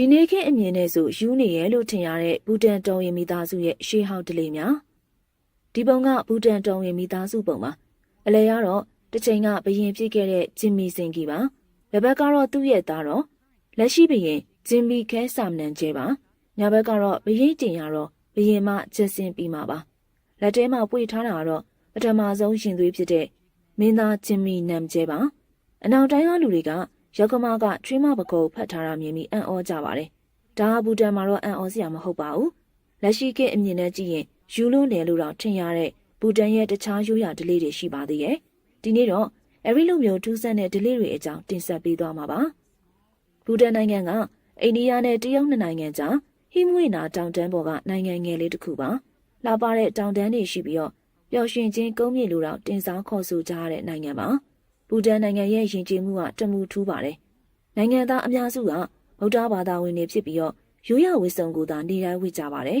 ဒီနေ့ခေတ်အမြင်နဲ့ဆိုယူနေရလို့ထင်ရတဲ့ဘူတန်တော်ရင်မိသားစုရဲ့ရှေးဟောင်းဒလေးများဒီပုံကဘူတန်တော်ရင်မိသားစုပုံပါအလဲရတော့တစ်ချိန်ကဘရင်ဖြစ်ခဲ့တဲ့ဂျင်မီစင်ကီပါဘက်ဘက်ကတော့သူ့ရဲ့သားတော့လက်ရှိဘရင်ဂျင်မီခဲဆာမနန်ကျဲပါညာဘက်ကတော့ဘရင်ကျင်ရတော့ဘရင်မချက်စင်ပြီးမှာပါလက်ထဲမှာပွေထားတာကတော့ပထမဆုံးရှင်သွေးဖြစ်တဲ့မင်းသားဂျင်မီနမ်ကျဲပါအနောက်တိုင်းကလူတွေက ရောက်ကမကထွေးမပကုတ်ဖတ်ထားတာမြင်ပြီးအံ့ဩကြပါတယ်ဒါဟာဘူတန်မှာတော့အံ့ဩစရာမဟုတ်ပါဘူးလက်ရှိခေတ်အမြင်နဲ့ကြည့်ရင်ယူလို့နယ်လို့တော့ထင်ရတဲ့ဘူတန်ရဲ့တခြားရိုးရာဒလေးတွေရှိပါသေးရဲ့ဒီနေ့တော့အဲဒီလိုမျိုးထူးဆန်းတဲ့ဒလေးတွေအကြောင်းတင်ဆက်ပေးသွားမှာပါဘူတန်နိုင်ငံကအိန္ဒိယနဲ့တရုတ်နှစ်နိုင်ငံကြားဟိမွေနာတောင်တန်းပေါ်ကနိုင်ငံငယ်လေးတစ်ခုပါလာပါတဲ့တောင်တန်းတွေရှိပြီးတော့ပျော်ရွှင်ခြင်းကုန်းမြေလိုတော့တင်စားခေါ်ဆိုကြရတဲ့နိုင်ငံပါ ဘူတန်နိုင်ငံရဲ့ယဉ်ကျေးမှုကတမှုထူးပါတယ်နိုင်ငံသားအများစုကဗုဒ္ဓဘာသာဝင်တွေဖြစ်ပြီးတော့ရိုးရာဝိစုံကိုသာနေတိုင်းဝိကြပါတယ်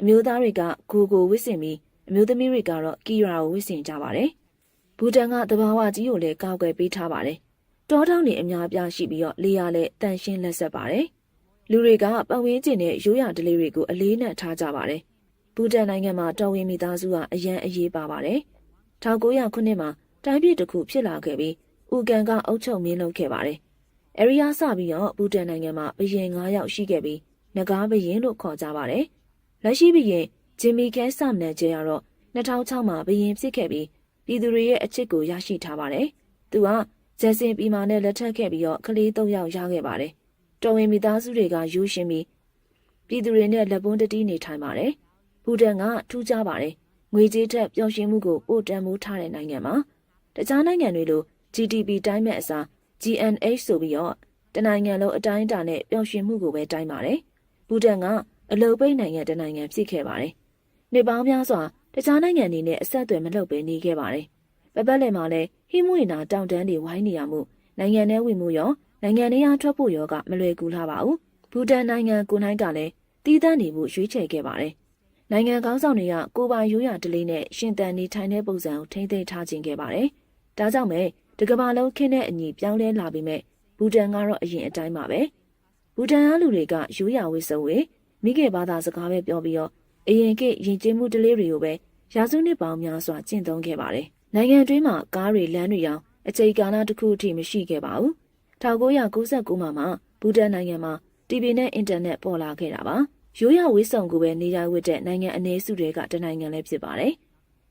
အမျိုးသားတွေကဂိုကိုဝိစင်ပြီးအမျိုးသမီးတွေကတော့ကီရာကိုဝိစင်ကြပါတယ်ဘူတန်ကတဘာဝကြီးကိုလည်းကောက်ွယ်ပေးထားပါတယ်တောထောင်တွေအများအပြားရှိပြီးတော့လေယာလည်းတန်ရှင်းလက်ဆက်ပါတယ်လူတွေကပတ်ဝန်းကျင်နဲ့ရိုးရာဒလေးတွေကိုအလေးနက်ထားကြပါတယ်ဘူတန်နိုင်ငံမှာတော်ဝင်မိသားစုကအရန်အရေးပါပါတယ်1900ခုနှစ်မှာ တိုင်းပြည်တစ်ခုဖြစ်လာခဲ့ပြီးဥကန်ကအုပ်ချုပ်မင်းလုပ်ခဲ့ပါတယ်။အဲရီယာစပြီးတော့ဘူတန်နိုင်ငံမှာဘရင်9ယောက်ရှိခဲ့ပြီးငကားဘရင်လို့ခေါ်ကြပါတယ်။လက်ရှိဘရင်ဂျင်မီကဲဆမ်နယ်ကျဲကတော့2006မှာဘရင်ဖြစ်ခဲ့ပြီးပြည်သူတွေရဲ့အချစ်ကိုရရှိထားပါတယ်။သူကဂျက်စင်ပီမာနဲ့လက်ထပ်ခဲ့ပြီးတော့ကလေး၃ယောက်ရခဲ့ပါတယ်။တော်ဝင်မိသားစုတွေကယူရှင်ပြီးပြည်သူတွေနဲ့လက်ပွန်းတတီးနေထိုင်ပါတယ်။ဘူတန်ကထူးခြားပါတယ်။ငွေကြေးထက်ပျော်ရွှင်မှုကိုပို့တန်မိုးထားတဲ့နိုင်ငံမှာ တခြားနိုင်ငံတွေလို GDP တိုင်းမဲ့အစား GNH ဆိုပြီးတော့တနိုင်ငံလုံးအတိုင်းအတာနဲ့ပျော်ရွှင်မှုကိုပဲတိုင်းပါတယ်။ဘူတန်ကအလုပိတ်နိုင်ငံတနိုင်ငံဖြစ်ခဲ့ပါတယ်။နှစ်ပေါင်းများစွာတခြားနိုင်ငံတွေနဲ့အဆက်အသွယ်မလုပ်ဘဲနေခဲ့ပါတယ်။ပပတ်လည်မှာလည်းဟိမွေနာတောင်တန်းတွေဝိုင်းနေရမှုနိုင်ငံထဲဝင်မှုရောနိုင်ငံထဲအားထွက်ဖို့ရောကမလွယ်ကူလာပါဘူး။ဘူတန်နိုင်ငံကိုနိုင်ကလည်းတီးတန့်နေမှုရွေးချယ်ခဲ့ပါတယ်။နိုင်ငံကောင်းဆောင်တွေကကိုပိုင်ရိုးရာဒလေးနဲ့ရှင်တန်နေထိုင်တဲ့ပုံစံကိုထိမ့်သိမ်းထားခြင်းခဲ့ပါတယ်။ ဒါကြောင့်ပဲတကဘာလုံးခင်းတဲ့အညီပြောင်းလဲလာပြီးမဲ့ဘူတန်ကတော့အရင်အတိုင်းပါပဲဘူတန်အားလူတွေကရိုးရာဝိစုံဝေမိခင်ဘာသာစကားပဲပြောပြီးတော့အရင်ကယဉ်ကျေးမှုတလေးတွေကိုပဲရာစုနှစ်ပေါင်းများစွာကျင့်သုံးခဲ့ပါတယ်နိုင်ငံတွင်းမှာကားတွေလမ်းတွေရောအချိန်ကာလတစ်ခုအထိမရှိခဲ့ပါဘူး1999မှာမှဘူတန်နိုင်ငံမှာ TV နဲ့အင်တာနက်ပေါ်လာခဲ့တာပါရိုးရာဝိစုံကိုပဲနေရာဝတ်တဲ့နိုင်ငံအနေစုတွေကတနိုင်ငံလည်းဖြစ်ပါတယ်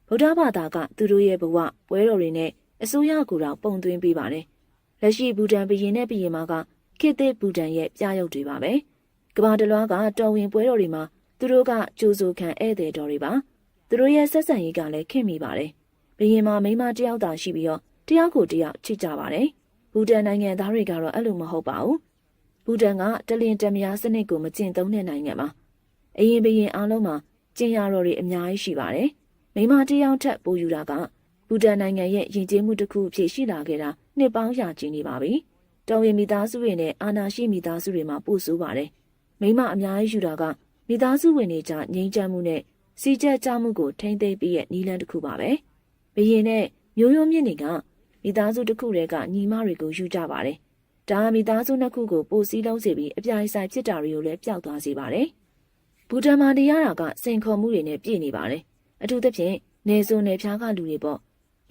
ဗုဒ္ဓဘာသာကသူတို့ရဲ့ဘဝပွဲတော်တွေနဲ့ အစိုးရကူတော်ပုံသွင်းပေးပါတယ်။လက်ရှိဘူတန်ဘရင်နဲ့ဘရင်မကခေတ်သစ်ဘူတန်ရဲ့ပြရုပ်တွေပါပဲ။ကမ္ဘာတလွှားကတော်ဝင်ပွဲတော်တွေမှာသူတို့ကကြိုးဆိုခံဧည့်သည်တော်တွေပါ။သူတို့ရဲ့ဆက်ဆံရေးကလည်းခင်မိပါတယ်။ဘရင်မမိန်းမတယောက်သာရှိပြီးတော့တယောက်ကိုတယောက်ချစ်ကြပါတယ်။ဘူတန်နိုင်ငံသားတွေကတော့အဲ့လိုမဟုတ်ပါဘူး။ဘူတန်ကတလင်တမယာစနစ်ကိုမကျင့်သုံးတဲ့နိုင်ငံပါ။အရင်ဘရင်အားလုံးမှာကျင်ရတော်တွေအများကြီးရှိပါတယ်။မိန်းမတယောက်ထက်ပိုယူတာက ဘူတန်နိုင်ငံရဲ့ယဉ်ကျေးမှုတစ်ခုအဖြစ်ရှိလာခဲ့တာနှစ်ပေါင်းရာချီနေပါပြီ။တော်ဝင်မိသားစုတွေနဲ့အာနာရှိမိသားစုတွေမှာပို့ဆိုးပါတယ်။မိမအများကြီးယူတာကမိသားစုဝင်တွေကြားငြိမ်းချမ်းမှုနဲ့စီကြက်ကြမှုကိုထိမ့်သိမ်းပြီးရဲ့နီးလန်းတစ်ခုပါပဲ။ဘရင်နဲ့မျိုးရိုးမြင့်တွေကမိသားစုတစ်ခုတည်းကညီမတွေကိုယူကြပါတယ်။ဒါမိသားစုနှစ်ခုကိုပိုစည်းလုံးစေပြီးအပြိုင်ဆိုင်ဖြစ်တာတွေကိုလည်းပျောက်သွားစေပါတယ်။ဘူတန်မာနေရတာကစိန်ခေါ်မှုတွေနဲ့ပြည့်နေပါတယ်။အထူးသဖြင့်နေစုံနယ်ဖြားကလူတွေပေါ့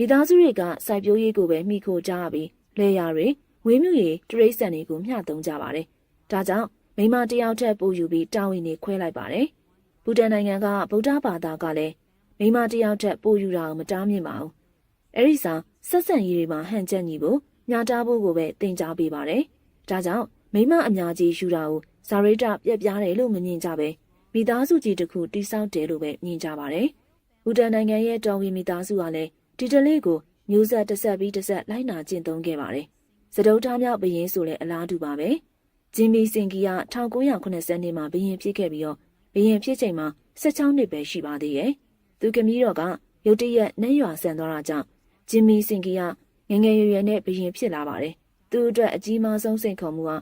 မိသားစုတွေကစိုက်ပျိုးရေးကိုပဲမိခိုကြရပြီးလဲရတွေဝေးမြူရေးတရိတ်ဆန်တွေကိုမျှသုံးကြပါတယ်။ဒါကြောင့်မိမတယောက်ထက်ပိုယူပြီးတာဝန်တွေခွဲလိုက်ပါတယ်။ဘူတန်နိုင်ငံကဗုဒ္ဓဘာသာကလည်းမိမတယောက်ထက်ပိုယူတာကိုမတားမြစ်ပါဘူး။အဲဒီဆောင်ဆက်ဆံရေးတွေမှာဟန်ချက်ညီဖို့ညှာတာဖို့ကိုပဲတင် जा ပေးပါတယ်။ဒါကြောင့်မိမအများကြီးယူတာကိုဇာရိတပြက်ပြားတယ်လို့မမြင်ကြပဲမိသားစုကြီးတစ်ခုတိဆောက်တယ်လို့ပဲမြင်ကြပါတယ်။ဘူတန်နိုင်ငံရဲ့တော်ဝီမိသားစုကလည်း ဒီတလေးကိုမျိုးဆက်တစ်ဆက်ပြီးတစ်ဆက်လိုက်နာကျင့်သုံးခဲ့ပါတယ်။စတုထမြောက်ဘရင်ဆိုလည်းအလားတူပါပဲ။ဂျင်မီစင်ကီက1990နှစ်မှာဘရင်ဖြစ်ခဲ့ပြီးတော့ဘရင်ဖြစ်ချိန်မှာ16နှစ်ပဲရှိပါသေးရဲ့။သူကမီးတော်ကရုတ်တရက်နှဲရွာဆန်သွားတာကြောင့်ဂျင်မီစင်ကီကငငယ်ရွယ်ရွယ်နဲ့ဘရင်ဖြစ်လာပါတယ်။သူ့အတွက်အကြီးမားဆုံးစိန်ခေါ်မှုက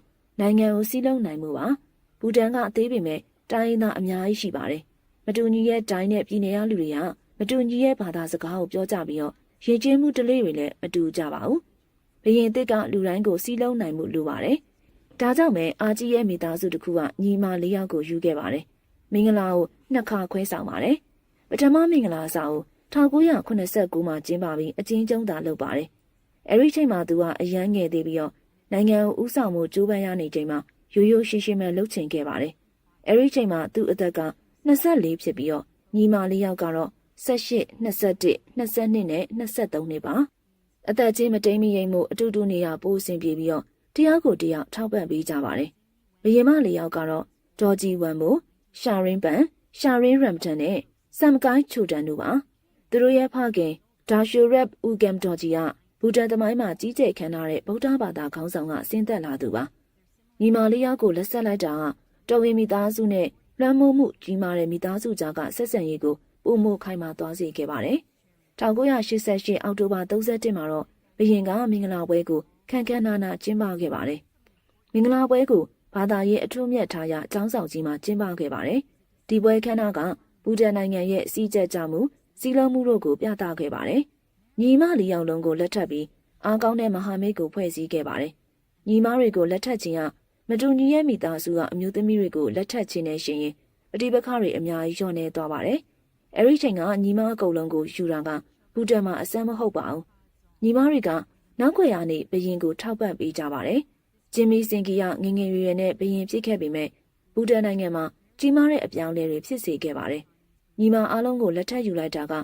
နိုင်ငံကိုစီးလုံးနိုင်မှုပါ။ဘူတန်ကအသေးပေမဲ့တိုင်းရင်းသားအများကြီးရှိပါတယ်။မတူညီရဲ့တိုင်းနဲ့ပြည်နယ်ရလူတွေက မတူညီရဲ့ဘာသာစကားကိုပြောကြပြီးတော့ရည်ကျင်းမှုတလေးတွေလည်းမတူကြပါဘူး။ဘရင်တစ်ကလူတိုင်းကိုစီးလုံးနိုင်မှုလိုပါတယ်။ဒါကြောင့်ပဲအာကြီးရဲ့မိသားစုတစ်ခုကညီမလေးယောက်ကိုယူခဲ့ပါတယ်။မင်္ဂလာကိုနှစ်ခါခွဲဆောင်ပါတယ်။ပထမမင်္ဂလာစာကို1989မှာကျင်းပပြီးအချင်းကျုံသာလုပ်ပါတယ်။အဲဒီချိန်မှာသူကအရန်ငယ်သေးပြီးတော့နိုင်ငံကိုဥဆောင်မှုကြိုးပမ်းရနေချိန်မှာရိုးရိုးရှင်းရှင်းပဲလုပ်ချင်ခဲ့ပါတယ်။အဲဒီချိန်မှာသူ့အသက်က24ဖြစ်ပြီးတော့ညီမလေးယောက်ကတော့ 18 21 22နဲ့23နှစ်ပါ။အသက်ကြီးမတိမ်မရိမ်မှုအတူတူနေရပိုးအဆင်ပြေပြီးတော့တရားကိုတရားထောက်ပံ့ပေးကြပါတယ်။ဘယင်မလေးယောက်ကတော့ဒေါ်ဂျီဝမ်မိုရှာရင်းပန်ရှာရင်းရမ်တန်နဲ့ဆမ်ကိုင်းချူတန်တို့ပါ။သူတို့ရဲ့ဖခင်ဒါရှူရက်ဦးဂမ်ဒေါ်ဂျီကဘူတန်သမိုင်းမှာကြီးကျယ်ခမ်းနားတဲ့ဗုဒ္ဓဘာသာခေါင်းဆောင်ကဆင်းသက်လာသူပါ။ညီမလေးယောက်ကိုလက်ဆက်လိုက်တာကတော်ဝင်မိသားစုနဲ့လွှမ်းမိုးမှုကြီးမားတဲ့မိသားစုကြားကဆက်ဆံရေးကို ပုံမှုခိုင်မာသွားစေခဲ့ပါတယ်။1988အောက်တိုဘာ31မှာတော့ဘရင်ကမင်္ဂလာပွဲကိုခန့်ခန့်နာနာကျင်းပခဲ့ပါတယ်။မင်္ဂလာပွဲကိုဘာသာရေးအထွတ်မြတ်ထားရအကြောင်းဆောင်ကြီးမှာကျင်းပခဲ့ပါတယ်။ဒီပွဲခမ်းနားကဘူတန်နိုင်ငံရဲ့စီးကျက်ကြမှုစီလုံးမှုတို့ကိုပြသခဲ့ပါတယ်။ညီမလေးယောက်လုံးကိုလက်ထပ်ပြီးအားကောင်းတဲ့မဟာမိတ်ကိုဖွဲ့စည်းခဲ့ပါတယ်။ညီမတွေကိုလက်ထပ်ခြင်းကမတူညီရဲ့မိသားစုကအမျိုးသမီးတွေကိုလက်ထပ်ခြင်းနဲ့ရှင်ရင်ပဋိပက္ခတွေအများကြီးလျော့နေသွားပါတယ်။ အဲဒီချိန်ကညီမအကုန်လုံးကိုယူတာကဘူတန်မှာအစမ်းမဟုတ်ပါဘူး။ညီမတွေကနောက်ွယ်ရနေဘရင်ကိုထောက်ပံ့ပေးကြပါတယ်။ဂျင်မီစင်ကီကငငယ်ရွယ်ရွယ်နဲ့ဘရင်ဖြစ်ခဲ့ပေမဲ့ဘူတန်နိုင်ငံမှာကြီးမားတဲ့အပြောင်းအလဲတွေဖြစ်စေခဲ့ပါတယ်။ညီမအားလုံးကိုလက်ထပ်ယူလိုက်တာက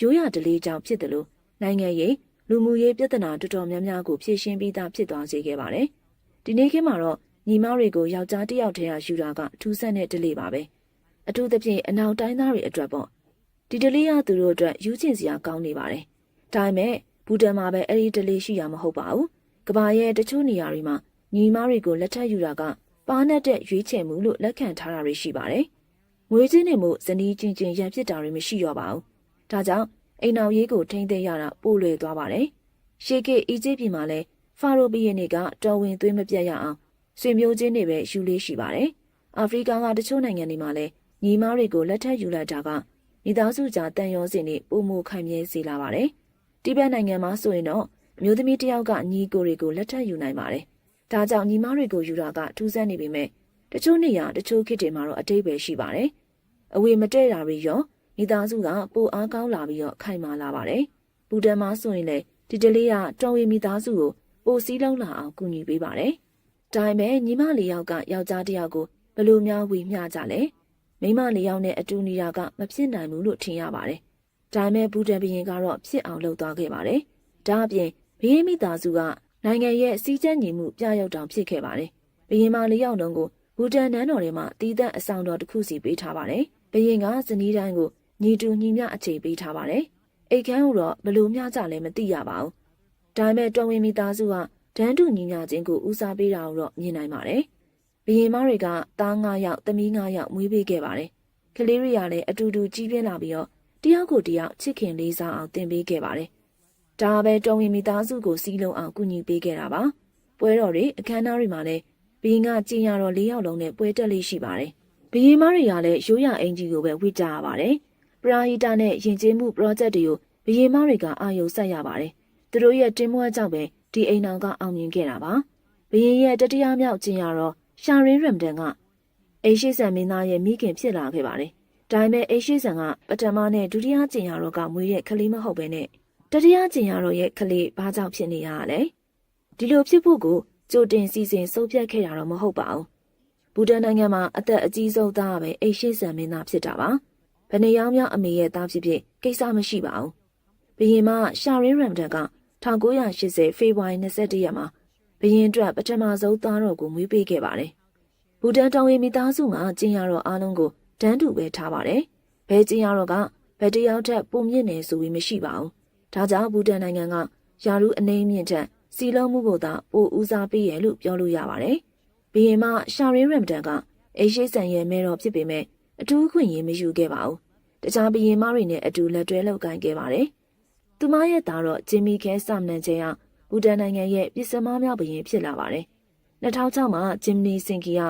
ရိုးရဒလေးကြောင့်ဖြစ်တယ်လို့နိုင်ငံရေးလူမှုရေးပြဿနာတော်တော်များများကိုဖြေရှင်းပြီးသားဖြစ်သွားစေခဲ့ပါတယ်။ဒီနေ့ခေတ်မှာတော့ညီမတွေကိုယောက်ျားတစ်ယောက်တည်းကယူတာကထူးဆန်းတဲ့ဒလေးပါပဲ။အထူးသဖြင့်အနောက်တိုင်းသားတွေအတွက်ပေါ့။ ဒီဒလေးကသူတို့အတွက်ယူကျင်စရာကောင်းနေပါတယ်။ဒါပေမဲ့ဘူတန်မှာပဲအဲ့ဒီဒလေးရှိရမဟုတ်ပါဘူး။ကဘာရဲ့တချို့နေရာတွေမှာညီမတွေကိုလက်ထပ်ယူတာကပါနဲ့တဲ့ရွေးချယ်မှုလို့လက်ခံထားတာတွေရှိပါတယ်။ငွေချင်းနေမှုဇနီးချင်းချင်းရန်ဖြစ်တာတွေမရှိတော့ပါဘူး။ဒါကြောင့်အိမ်အောင်ရေးကိုထိမ့်သိမ်းရတာပိုလွယ်သွားပါတယ်။ရှေးကေအီဂျစ်ပြည်မှာလည်းဖာရိုဘီယင်တွေကတော်ဝင်သွေးမပြတ်ရအောင်ဆွေမျိုးချင်းတွေပဲယူလေးရှိပါတယ်။အာဖရိကကတချို့နိုင်ငံတွေမှာလည်းညီမတွေကိုလက်ထပ်ယူလိုက်တာက မိသားစုကြားတန်ရောစင်တွေပုံမှုခိုင်မြဲစေလာပါတယ်။တိဘက်နိုင်ငံမှာဆိုရင်တော့အမျိုးသမီးတစ်ယောက်ကညီကိုတွေကိုလက်ထပ်ယူနိုင်ပါတယ်။ဒါကြောင့်ညီမတွေကိုယူတာကထူးဆန်းနေပေမဲ့တချို့နေရာတချို့ခေတ်တွေမှာတော့အတိတ်ပဲရှိပါတယ်။အဝေမတဲ့တာတွေရောမိသားစုကပိုအားကောင်းလာပြီးတော့ခိုင်မာလာပါတယ်။ဘူတန်မှာဆိုရင်လေဒီတလေးကတော်ဝေမိသားစုကိုပိုစည်းလုံးလာအောင်ကူညီပေးပါတယ်။ဒါပေမဲ့ညီမလေးယောက်ကယောက်ျားတစ်ယောက်ကိုဘယ်လိုများဝေမျှကြလဲ။ မိန်းမလေးယောက်နဲ့အတူနေတာကမဖြစ်နိုင်ဘူးလို့ထင်ရပါတယ်။ဒါပေမဲ့ဘူတန်ဘရင်ကတော့ဖြစ်အောင်လုပ်သွားခဲ့ပါတယ်။ဒါအပြင်ဘရင်မိသားစုကနိုင်ငံရဲ့စီးကျန်းညီမှုပြရောက်တောင်ဖြစ်ခဲ့ပါတယ်။ဘရင်မလေးယောက်လုံးကိုဘူတန်နန်းတော်ထဲမှာတည်တဲ့အဆောင်တော်တစ်ခုစီပေးထားပါတယ်။ဘရင်ကဇနီးတိုင်းကိုညီတူညီမျှအခြေပေးထားပါတယ်။အိတ်ခမ်းကိုတော့ဘလို့မျှကြလဲမသိရပါဘူး။ဒါပေမဲ့တော်ဝင်မိသားစုကဒန်းတူညီမျှခြင်းကိုဦးစားပေးတာကိုတော့မြင်နိုင်ပါတယ်။ ဘရင်မတွေကသား၅ယောက်သမီး၅ယောက်မွေးပေးခဲ့ပါတယ်။ကလေးတွေကလည်းအတူတူကြီးပြင်းလာပြီးတော့တယောက်ကိုတယောက်ချစ်ခင်လေးစားအောင်သင်ပေးခဲ့ပါတယ်။ဒါပဲတော်ဝင်မိသားစုကိုစီးလုံးအောင်ကူညီပေးခဲ့တာပါ။ပွဲတော်တွေအခမ်းအနားတွေမှာလည်းဘရင်ကကြင်ရတော်၄ယောက်လုံးနဲ့ပွဲတက်လေးရှိပါတယ်။ဘရင်မတွေကလည်းရိုးရအင်ကြီးကိုပဲဝှေ့ကြရပါတယ်။ပရာဟီတာနဲ့ယဉ်ကျေးမှု project တွေကိုဘယေမတွေကအာရုံစိုက်ရပါတယ်။သူတို့ရဲ့တင်းမွှဲကြောင့်ပဲဒီအိမ်အောင်ကအောင်မြင်ခဲ့တာပါ။ဘရင်ရဲ့တတိယမြောက်ကျင်ရတော့ ရှာရင်းရမ်ဒန်ကအိရှိဆန်မင်းသားရဲ့မိခင်ဖြစ်လာခဲ့ပါတယ်။ဒါပေမဲ့အိရှိဆန်ကပထမနဲ့ဒုတိယကျင်ရတော့ကမွေးတဲ့ကလေးမဟုတ်ပဲနဲ့တတိယကျင်ရတော့ရဲ့ကလေးဘာကြောင့်ဖြစ်နေရလဲ။ဒီလိုဖြစ်ဖို့ကိုကြိုတင်စီစဉ်ဆုံးဖြတ်ခဲ့တာတော့မဟုတ်ပါဘူး။ဘူတန်နိုင်ငံမှာအသက်အကြီးဆုံးသားပဲအိရှိဆန်မင်းသားဖြစ်တာပါ။ဘယ်နေရောင်မြောင်အမေရဲ့သားဖြစ်ဖြစ်ကိစ္စမရှိပါဘူး။ဘရင်မရှာရင်းရမ်ဒန်က1980ဖေဖော်ဝါရီ21ရက်မှာ ဘရင်အတွက်ပထမဆုံးသားတော်ကိုမွေးပေးခဲ့ပါတယ်။ဘူတန်တောင်ရီမိသားစုမှာကျင်းရတော်အားလုံးကိုတန်းတူပဲထားပါတယ်။ဘဲကျင်းရတော်ကဘယ်တယောက်ထက်ပုံမြင့်နေဆိုပြီးမရှိပါဘူး။ဒါကြောင့်ဘူတန်နိုင်ငံကယာရုအနေမြင့်ထက်စီလုံးမှုကိုသာပိုဦးစားပေးရလို့ပြောလို့ရပါတယ်။ဘရင်မရှာရင်းရမ်ဒန်ကအေရှိဆန်ရဲ့မဲတော်ဖြစ်ပေမဲ့အထူးခွင့်ရမယူခဲ့ပါဘူး။တခြားဘရင်မတွေနဲ့အတူလက်တွဲလုပ်ကိုင်ခဲ့ပါတယ်။သူမရဲ့သားတော့ဂျင်မီခဲဆမ်နန်ချေက ဘူတန်နိုင်ငံရဲ့ပြည်စမမြောက်ဘရင်ဖြစ်လာပါတယ်။2006မှာဂျင်မနီစင်ကီက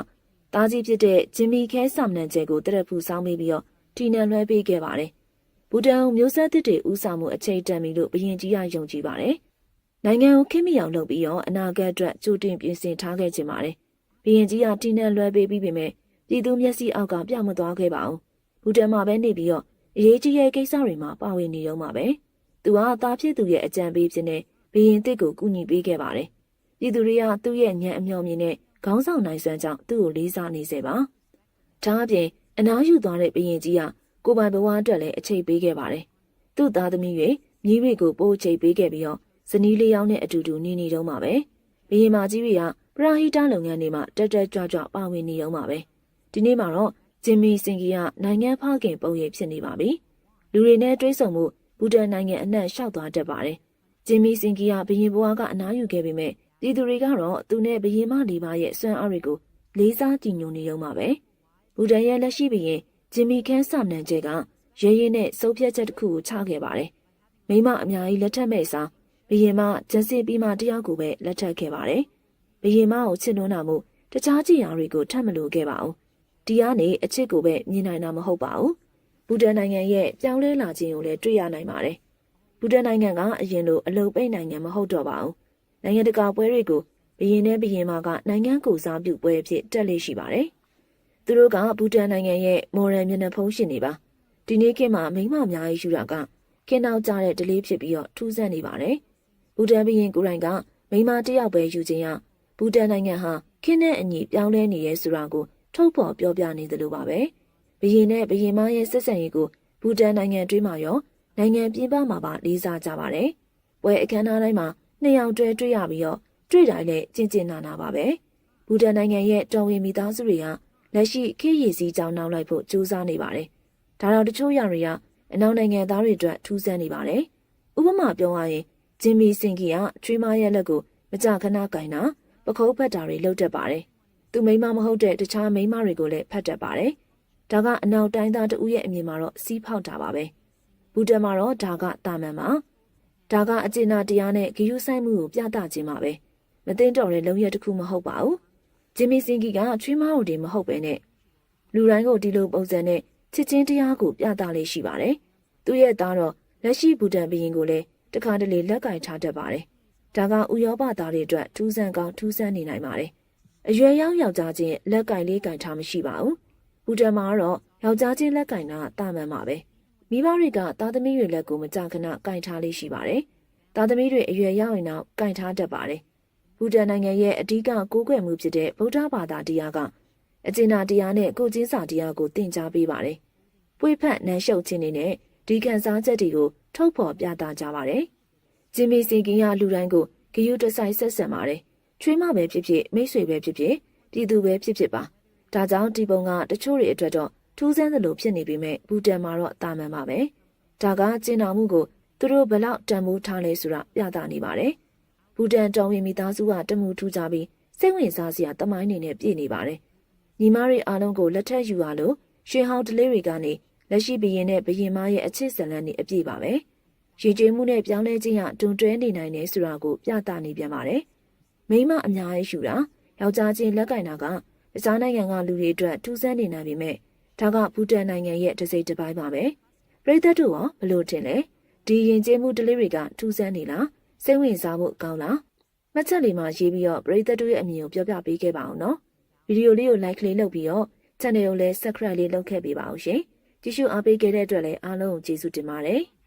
သားကြီးဖြစ်တဲ့ဂျင်မီခဲဆမ်နန်ချေကိုတရက်ဖူဆောင်းပေးပြီးတော့တီနန်လွှဲပေးခဲ့ပါတယ်။ဘူတန်မျိုးဆက်သစ်တွေဦးဆောင်မှုအချိန်တန်ပြီလို့ဘရင်ကြီးကယုံကြည်ပါတယ်။နိုင်ငံကိုခင်မီအောင်လုပ်ပြီးတော့အနာဂတ်အတွက်ကြိုတင်ပြင်ဆင်ထားခဲ့ခြင်းပါတယ်။ဘရင်ကြီးကထိနှံလွှဲပေးပြီးပေမဲ့ပြည်သူမျက်စိအောက်ကပြမသွားခဲ့ပါဘူးဘူတန်မှာပဲနေပြီးတော့အရေးကြီးရဲ့ကိစ္စတွေမှာပါဝင်နေတော့မှာပဲသူကသားဖြစ်သူရဲ့အကြံပေးဖြစ်နေ ဘရင်တစ်ကိုကူညီပေးခဲ့ပါတယ်ပြည်သူတွေကသူ့ရဲ့ညံအမျှော်မြင်နဲ့ခေါင်းဆောင်နိုင်စွမ်းကြောင့်သူ့ကိုလေးစားနေစေပါဒါအပြင်အနားယူသွားတဲ့ဘရင်ကြီးကကိုပိုင်ဘဝအတွက်လည်းအချိန်ပေးခဲ့ပါတယ်သူ့သားသမီးတွေမြေးတွေကိုပို့ချိန်ပေးခဲ့ပြီးတော့ဇနီးလေးယောက်နဲ့အတူတူနေနေတော့မှာပဲဘရင်မကြီးတွေကပရာဟိတလုပ်ငန်းတွေမှာတက်တက်ကြွကြွပါဝင်နေတော့မှာပဲဒီနေ့မှာတော့ဂျင်မီစင်ကီကနိုင်ငံဖခင်ပုံရိပ်ဖြစ်နေပါပြီလူတွေနဲ့တွဲဆုံမှုဘူတန်နိုင်ငံအနှံ့ရှောက်သွားတတ်ပါတယ် ဂျင်မီစင်ကီကဘရင်ဘဝကအနားယူခဲ့ပေမဲ့ပြည်သူတွေကတော့သူနဲ့ဘရင်မလေးပါရဲ့စွမ်းအားတွေကိုလေးစားကြည်ညိုနေတော့မှာပဲဘူတန်ရဲ့လက်ရှိဘရင်ဂျင်မီခန်းဆမ်နန်ကျဲကရဲရဲနဲ့စုပ်ပြတ်ချက်တစ်ခုကိုချခဲ့ပါတယ်မိမအများကြီးလက်ထက်မဲ့စားဘရင်မဂျက်စီပြီးမှတယောက်ကိုပဲလက်ထပ်ခဲ့ပါတယ်ဘရင်မကိုချစ်နှွမ်းတာမို့တခြားကြည်ရာတွေကိုထပ်မလို့ခဲ့ပါဘူးဒီကနေအချစ်ကိုပဲမြင်နိုင်တာမဟုတ်ပါဘူးဘူတန်နိုင်ငံရဲ့ပြောင်းလဲလာခြင်းကိုလည်းတွေ့ရနိုင်ပါတယ် ဘူတန်နိုင်ငံကအရင်လိုအလုံပိတ်နိုင်ငံမဟုတ်တော့ပါဘူးနိုင်ငံတကာပွဲတွေကိုဘရင်နဲ့ဘရင်မကနိုင်ငံကိုစားပြုပွဲအဖြစ်တက်လေ့ရှိပါတယ်သူတို့ကဘူတန်နိုင်ငံရဲ့မော်ရယ်မျက်နှာဖုံးရှင်တွေပါဒီနေ့ခေတ်မှာမိမအများကြီးယူတာကခင်းနောက်ကြတဲ့ဒလေးဖြစ်ပြီးတော့ထူးဆန်းနေပါတယ်ဘူတန်ဘရင်ကိုယ်တိုင်ကမိမတယောက်ပဲယူခြင်းရဘူတန်နိုင်ငံဟာခင်းတဲ့အညီပြောင်းလဲနေရဲဆိုတာကိုထုတ်ဖော်ပြောပြနေသလိုပါပဲဘရင်နဲ့ဘရင်မရဲ့ဆက်ဆံရေးကိုဘူတန်နိုင်ငံတွင်းမှာရော နိုင်ငံပြင်ပမှာပါလေးစားကြပါတယ်ပွဲအခမ်းအနားတိုင်းမှာနှစ်ယောက်တွဲတွေ့ရပြီးတော့တွေ့တိုင်းလည်းကျင်ကျင်နာနာပါပဲဘူတန်နိုင်ငံရဲ့တော်ဝင်မိသားစုတွေကလက်ရှိခေတ်ရည်စည်းကြောင်းနောက်လိုက်ဖို့ကြိုးစားနေပါတယ်ဒါတော့တချို့ရတွေကအနောက်နိုင်ငံသားတွေအတွက်ထူးဆန်းနေပါတယ်ဥပမာပြောရရင်ဂျင်မီစင်ကီကချွေးမရဲ့လက်ကိုမကြခဏကင်တာပခုံးဖက်တာတွေလုပ်တတ်ပါတယ်သူမိမမဟုတ်တဲ့တခြားမိန်းမတွေကိုလည်းဖတ်တတ်ပါတယ်။ဒါကအနောက်တိုင်းသားတဦးရဲ့အမြင်မှာတော့စီးဖောက်တာပါပဲ။ ဘူတန်မှာတော့ဒါကတာမန်ပါ။ဒါကအကျဉ်းနာတရားနဲ့ဂယုဆိုင်မှုကိုပြသခြင်းပါပဲ။မသိတော့တဲ့လုံရက်တစ်ခုမဟုတ်ပါဘူး။ဂျင်မီစင်ကီကချွေးမတို့တွေမဟုတ်ပဲနဲ့လူတိုင်းကိုဒီလိုပုံစံနဲ့ချစ်ချင်းတရားကိုပြသလေးရှိပါတယ်။သူ့ရဲ့သားတော့လက်ရှိဘူတန်ဘရင်ကိုလည်းတခါတလေလက်ကင်ထားတတ်ပါတယ်။ဒါကဥရောပသားတွေအတွက်ထူးဆန်းကောင်းထူးဆန်းနေနိုင်ပါတယ်။အရွယ်ရောက်ယောက်ျားချင်းလက်ကင်လေးကင်ထားမရှိပါဘူး။ဘူတန်မှာတော့ယောက်ျားချင်းလက်ကင်တာတာမန်ပါပဲ။ မိဘတွေကသားသမီးတွေလက်ကိုမကြာခဏကင်ထားလေးရှိပါတယ်။သားသမီးတွေအရွယ်ရောက်ရင်တော့ကင်ထားတတ်ပါတယ်။ဘူတန်နိုင်ငံရဲ့အဓိကကိုးကွယ်မှုဖြစ်တဲ့ဗုဒ္ဓဘာသာတရားကအကျဉ်းနာတရားနဲ့ကိုချင်းစာတရားကိုသင်ကြားပေးပါတယ်။ပွေဖက်နန်းရှုပ်ခြင်းတွေနဲ့ဒီခံစားချက်တွေကိုထုတ်ဖော်ပြသကြပါတယ်။ဂျင်မီစီကင်ရလူတိုင်းကိုဂယုတဆိုင်ဆက်ဆံပါတယ်။ချွေးမပဲဖြစ်ဖြစ်မိတ်ဆွေပဲဖြစ်ဖြစ်ပြည်သူပဲဖြစ်ဖြစ်ပါ။ဒါကြောင့်ဒီပုံကတချို့တွေအတွက်တော့ ထူးဆန်းသလိုဖြစ်နေပေမဲ့ဘူတန်မှာတော့တာမန်ပါပဲ။ဒါကကျင်နာမှုကိုသူတို့ဘလောက်တန်ဖိုးထားလဲဆိုတာပြသနေပါတယ်။ဘူတန်တောင်ဝင်မိသားစုကတမှုထူးကြပြီးစိတ်ဝင်စားစရာတမိုင်းနေနဲ့ပြည့်နေပါတယ်။ညီမတွေအားလုံးကိုလက်ထက်ယူရလို့ရွှေဟောင်းဒလေးတွေကနေလက်ရှိဘရင်နဲ့ဘရင်မရဲ့အချစ်ဇလန်းနေအပြည့်ပါပဲ။ရည်ကြည်မှုနဲ့ပြောင်းလဲခြင်းရတွန်တွဲနေနိုင်တယ်ဆိုတာကိုပြသနေပြန်ပါတယ်။မိမအများကြီးယူတာယောက်ျားချင်းလက်ကင်တာကတခြားနိုင်ငံကလူတွေအတွက်ထူးဆန်းနေနိုင်ပေမဲ့ ဒါကဘူတန်နိုင်ငံရဲ့တစ်စိတ်တစ်ပိုင်းပါပဲ။ပြည်သက်တို့ရောဘလို့တင်လဲ။ဒီရင်ကျေးမှုဒလေးတွေကထူးဆန်းနေလား။စိတ်ဝင်စားဖို့ကောင်းလား။မှတ်ချက်လေးမှာရေးပြီးတော့ပြည်သက်တို့ရဲ့အမြင်ကိုပြောပြပေးခဲ့ပါအောင်နော်။ဗီဒီယိုလေးကို like လေးလုပ်ပြီးတော့ channel ကိုလည်း subscribe လေးလုပ်ခဲ့ပေးပါအောင်ရှင်။ကြည့်ရှုအားပေးခဲ့တဲ့အတွက်လည်းအားလုံးကိုကျေးဇူးတင်ပါတယ်။